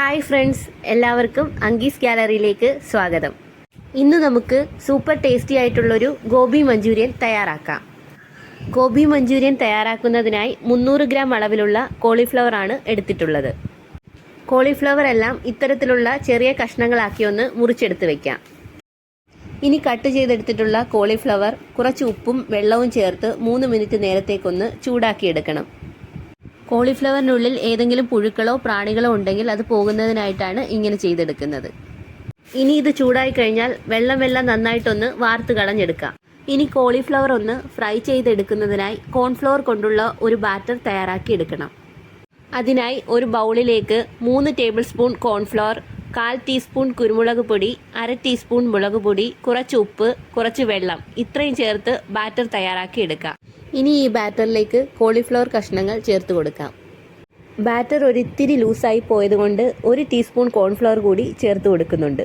Hi friends എല്ലാവർക്കും അങ്കീസ് ഗാലറിയിലേക്ക് സ്വാഗതം. ഇന്ന് നമുക്ക് സൂപ്പർ ടേസ്റ്റി ആയിട്ടുള്ളൊരു ഗോബി മഞ്ചൂരിയൻ തയ്യാറാക്കാം. ഗോബി മഞ്ചൂരിയൻ തയ്യാറാക്കുന്നതിനായി മുന്നൂറ് ഗ്രാം അളവിലുള്ള കോളിഫ്ലവർ ആണ് എടുത്തിട്ടുള്ളത്. കോളിഫ്ലവർ എല്ലാം ഇത്തരത്തിലുള്ള ചെറിയ കഷ്ണങ്ങളാക്കി ഒന്ന് മുറിച്ചെടുത്ത് വെക്കാം. ഇനി കട്ട് ചെയ്തെടുത്തിട്ടുള്ള കോളിഫ്ലവർ കുറച്ച് ഉപ്പും വെള്ളവും ചേർത്ത് മൂന്ന് മിനിറ്റ് നേരത്തേക്കൊന്ന് ചൂടാക്കിയെടുക്കണം. കോളിഫ്ലവറിനുള്ളിൽ ഏതെങ്കിലും പുഴുക്കളോ പ്രാണികളോ ഉണ്ടെങ്കിൽ അത് പോകുന്നതിനായിട്ടാണ് ഇങ്ങനെ ചെയ്തെടുക്കുന്നത്. ഇനി ഇത് ചൂടായി കഴിഞ്ഞാൽ വെള്ളം വെള്ളം നന്നായിട്ടൊന്ന് വാർത്ത് കളഞ്ഞെടുക്കാം. ഇനി കോളിഫ്ലവർ ഒന്ന് ഫ്രൈ ചെയ്തെടുക്കുന്നതിനായി കോൺഫ്ലവർ കൊണ്ടുള്ള ഒരു ബാറ്റർ തയ്യാറാക്കി എടുക്കണം. അതിനായി ഒരു ബൗളിലേക്ക് മൂന്ന് ടേബിൾ സ്പൂൺ കോൺഫ്ലവർ കാൽ ടീസ്പൂൺ കുരുമുളക് പൊടി അര ടീസ്പൂൺ മുളക് പൊടി കുറച്ച് ഉപ്പ് കുറച്ച് വെള്ളം. ഇത്രയും ചേർത്ത് ബാറ്റർ തയ്യാറാക്കി എടുക്കാം. ഇനി ഈ ബാറ്ററിലേക്ക് കോളിഫ്ലവർ കഷ്ണങ്ങൾ ചേർത്ത് കൊടുക്കാം. ബാറ്റർ ഒരിത്തിരി ലൂസായി പോയതുകൊണ്ട് ഒരു ടീസ്പൂൺ കോൺഫ്ലവർ കൂടി ചേർത്ത് കൊടുക്കുന്നുണ്ട്.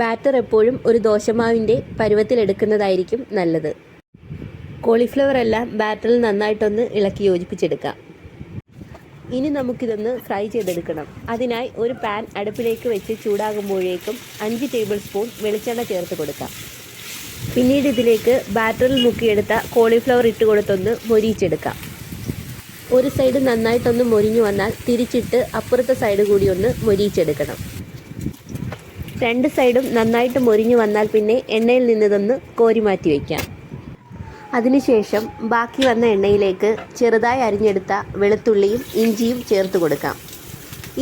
ബാറ്റർ എപ്പോഴും ഒരു ദോശമാവിന്റെ പരുവത്തിലെടുക്കുന്നതായിരിക്കും നല്ലത്. കോളിഫ്ലവർ എല്ലാം ബാറ്ററിൽ നന്നായിട്ടൊന്ന് ഇളക്കി യോജിപ്പിച്ചെടുക്കാം. ഇനി നമുക്കിതൊന്ന് ഫ്രൈ ചെയ്തെടുക്കണം. അതിനായി ഒരു പാൻ അടുപ്പിലേക്ക് വെച്ച് ചൂടാകുമ്പോഴേക്കും അഞ്ച് ടേബിൾ സ്പൂൺ വെളിച്ചെണ്ണ ചേർത്ത് കൊടുക്കാം. പിന്നീട് ഇതിലേക്ക് ബാറ്ററിൽ മുക്കിയെടുത്ത കോളിഫ്ലവർ ഇട്ട് കൊടുത്തൊന്ന് മൊരിയിച്ചെടുക്കാം. ഒരു സൈഡ് നന്നായിട്ടൊന്ന് മൊരിഞ്ഞു വന്നാൽ തിരിച്ചിട്ട് അപ്പുറത്തെ സൈഡ് കൂടി ഒന്ന് മൊരിയിച്ചെടുക്കണം. രണ്ട് സൈഡും നന്നായിട്ട് മൊരിഞ്ഞു വന്നാൽ പിന്നെ എണ്ണയിൽ നിന്നതൊന്ന് കോരി മാറ്റി വയ്ക്കാം അതിനുശേഷം ബാക്കി വന്ന എണ്ണയിലേക്ക് ചെറുതായി അരിഞ്ഞെടുത്ത വെളുത്തുള്ളിയും ഇഞ്ചിയും ചേർത്ത് കൊടുക്കാം.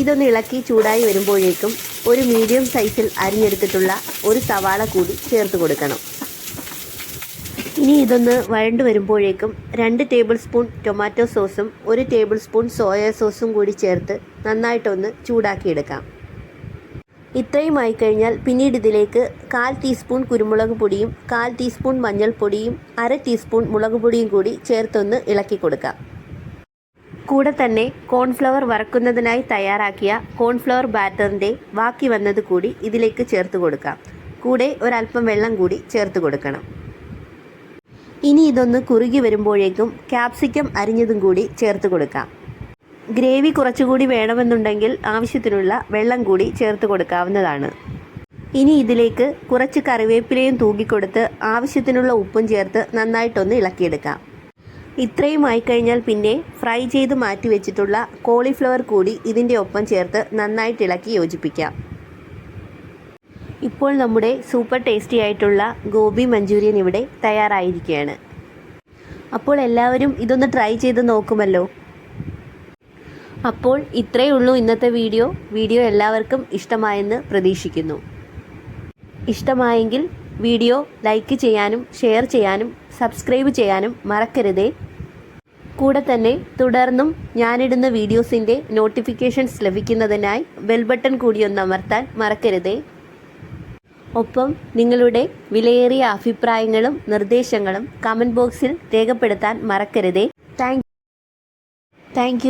ഇതൊന്ന് ഇളക്കി ചൂടായി വരുമ്പോഴേക്കും ഒരു മീഡിയം സൈസിൽ അരിഞ്ഞെടുത്തിട്ടുള്ള ഒരു സവാള കൂടി ചേർത്ത് കൊടുക്കണം. ഇനി ഇതൊന്ന് വഴണ്ടു വരുമ്പോഴേക്കും രണ്ട് ടേബിൾ സ്പൂൺ ടൊമാറ്റോ സോസും ഒരു ടേബിൾ സ്പൂൺ സോയ സോസും കൂടി ചേർത്ത് നന്നായിട്ടൊന്ന് ചൂടാക്കിയെടുക്കാം. ഇത്രയും ആയിക്കഴിഞ്ഞാൽ പിന്നീട് ഇതിലേക്ക് കാൽ ടീസ്പൂൺ കുരുമുളക് പൊടിയും കാൽ ടീസ്പൂൺ മഞ്ഞൾപ്പൊടിയും അര ടീസ്പൂൺ മുളക് പൊടിയും കൂടി ചേർത്തൊന്ന് ഇളക്കി കൊടുക്കാം. കൂടെ തന്നെ കോൺഫ്ലവർ വറക്കുന്നതിനായി തയ്യാറാക്കിയ കോൺഫ്ലവർ ബാറ്ററിന്റെ ബാക്കി വന്നത് കൂടി ഇതിലേക്ക് ചേർത്ത് കൊടുക്കാം. കൂടെ ഒരല്പം വെള്ളം കൂടി ചേർത്ത് കൊടുക്കണം. ഇനി ഇതൊന്ന് കുറുകി വരുമ്പോഴേക്കും ക്യാപ്സിക്കം അരിഞ്ഞതും കൂടി ചേർത്ത് കൊടുക്കാം. ഗ്രേവി കുറച്ചുകൂടി വേണമെന്നുണ്ടെങ്കിൽ ആവശ്യത്തിനുള്ള വെള്ളം കൂടി ചേർത്ത് കൊടുക്കാവുന്നതാണ്. ഇനി ഇതിലേക്ക് കുറച്ച് കറിവേപ്പിലയും തൂക്കിക്കൊടുത്ത് ആവശ്യത്തിനുള്ള ഉപ്പും ചേർത്ത് നന്നായിട്ടൊന്ന് ഇളക്കിയെടുക്കാം. ഇത്രയും ആയിക്കഴിഞ്ഞാൽ പിന്നെ ഫ്രൈ ചെയ്ത് മാറ്റി വെച്ചിട്ടുള്ള കോളിഫ്ലവർ കൂടി ഇതിന്റെ ഒപ്പം ചേർത്ത് നന്നായിട്ട് ഇളക്കി യോജിപ്പിക്കാം. ഇപ്പോൾ നമ്മുടെ സൂപ്പർ ടേസ്റ്റി ആയിട്ടുള്ള ഗോബി മഞ്ചൂരിയൻ ഇവിടെ തയ്യാറായിരിക്കുകയാണ്. അപ്പോൾ എല്ലാവരും ഇതൊന്ന് ട്രൈ ചെയ്ത് നോക്കുമല്ലോ. അപ്പോൾ ഇത്രയേ ഉള്ളൂ ഇന്നത്തെ വീഡിയോ. വീഡിയോ എല്ലാവർക്കും ഇഷ്ടമായെന്ന് പ്രതീക്ഷിക്കുന്നു. ഇഷ്ടമായെങ്കിൽ വീഡിയോ ലൈക്ക് ചെയ്യാനും ഷെയർ ചെയ്യാനും സബ്സ്ക്രൈബ് ചെയ്യാനും മറക്കരുതേ. കൂടെ തന്നെ തുടർന്നും ഞാനിടുന്ന വീഡിയോസിന്റെ നോട്ടിഫിക്കേഷൻസ് ലഭിക്കുന്നതിനായി ബെൽ ബട്ടൺ കൂടി ഒന്ന് അമർത്താൻ മറക്കരുതേ. ഒപ്പം നിങ്ങളുടെ വിലയേറിയ അഭിപ്രായങ്ങളും നിർദ്ദേശങ്ങളും കമന്റ് ബോക്സിൽ രേഖപ്പെടുത്താൻ മറക്കരുതേ. Thank thank